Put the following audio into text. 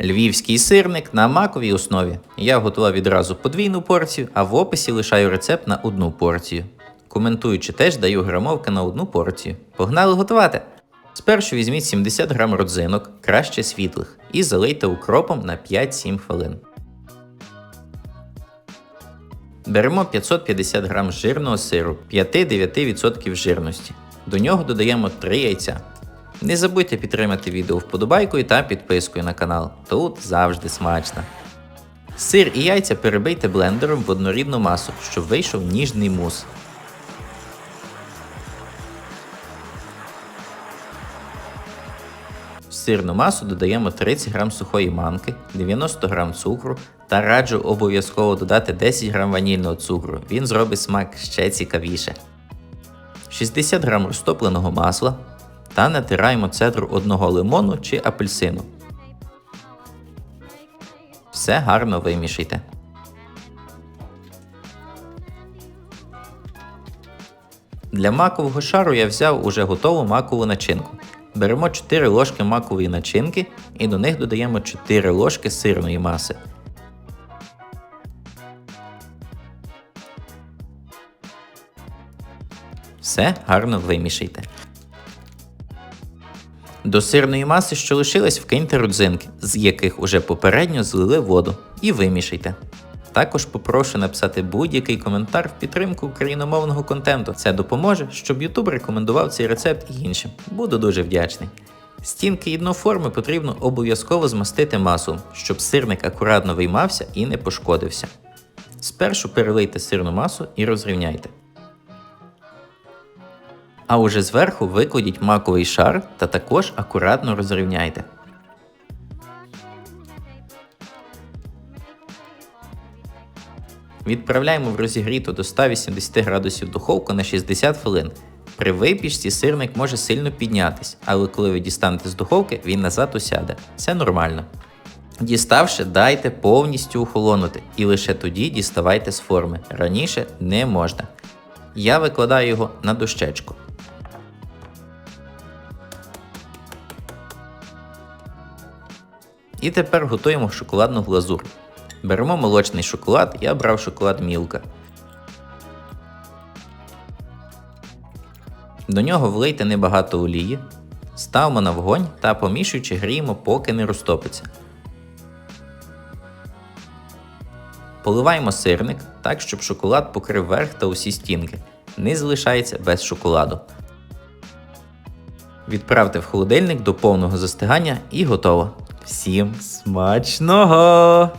Львівський сирник на маковій основі. Я готував відразу подвійну порцію, а в описі лишаю рецепт на одну порцію. Коментуючи теж даю грамовки на одну порцію. Погнали готувати! Спершу візьміть 70 грам родзинок, краще світлих, і залийте укропом на 5-7 хвилин. Беремо 550 грам жирного сиру 5-9% жирності. До нього додаємо 3 яйця. Не забудьте підтримати відео вподобайкою та підпискою на канал. Тут завжди смачно. Сир і яйця перебийте блендером в однорідну масу, щоб вийшов ніжний мус. В сирну масу додаємо 30 г сухої манки, 90 г цукру та раджу обов'язково додати 10 г ванільного цукру. Він зробить смак ще цікавіше. 60 г розтопленого масла та натираємо цедру одного лимону чи апельсину. Все гарно вимішайте. Для макового шару я взяв уже готову макову начинку. Беремо 4 ложки макової начинки і до них додаємо 4 ложки сирної маси. Все гарно вимішайте. До сирної маси, що лишилась, вкиньте родзинки, з яких уже попередньо злили воду, і вимішайте. Також попрошу написати будь-який коментар в підтримку україномовного контенту. Це допоможе, щоб YouTube рекомендував цей рецепт і іншим. Буду дуже вдячний. Стінки і потрібно обов'язково змастити маслом, щоб сирник акуратно виймався і не пошкодився. Спершу перелийте сирну масу і розрівняйте. А уже зверху викладіть маковий шар та також акуратно розрівняйте. Відправляємо в розігріту до 180 градусів духовку на 60 хвилин. При випічці сирник може сильно піднятись, але коли ви дістанете з духовки, він назад усяде. Це нормально. Діставши, дайте повністю охолонути і лише тоді діставайте з форми. Раніше не можна. Я викладаю його на дощечку. І тепер готуємо шоколадну глазур. Беремо молочний шоколад, я брав шоколад Мілка. До нього влийте небагато олії, ставимо на вогонь та помішуючи гріємо, поки не розтопиться. Поливаємо сирник так, щоб шоколад покрив верх та усі стінки. Не залишається без шоколаду. Відправте в холодильник до повного застигання і готово. Всім смачного!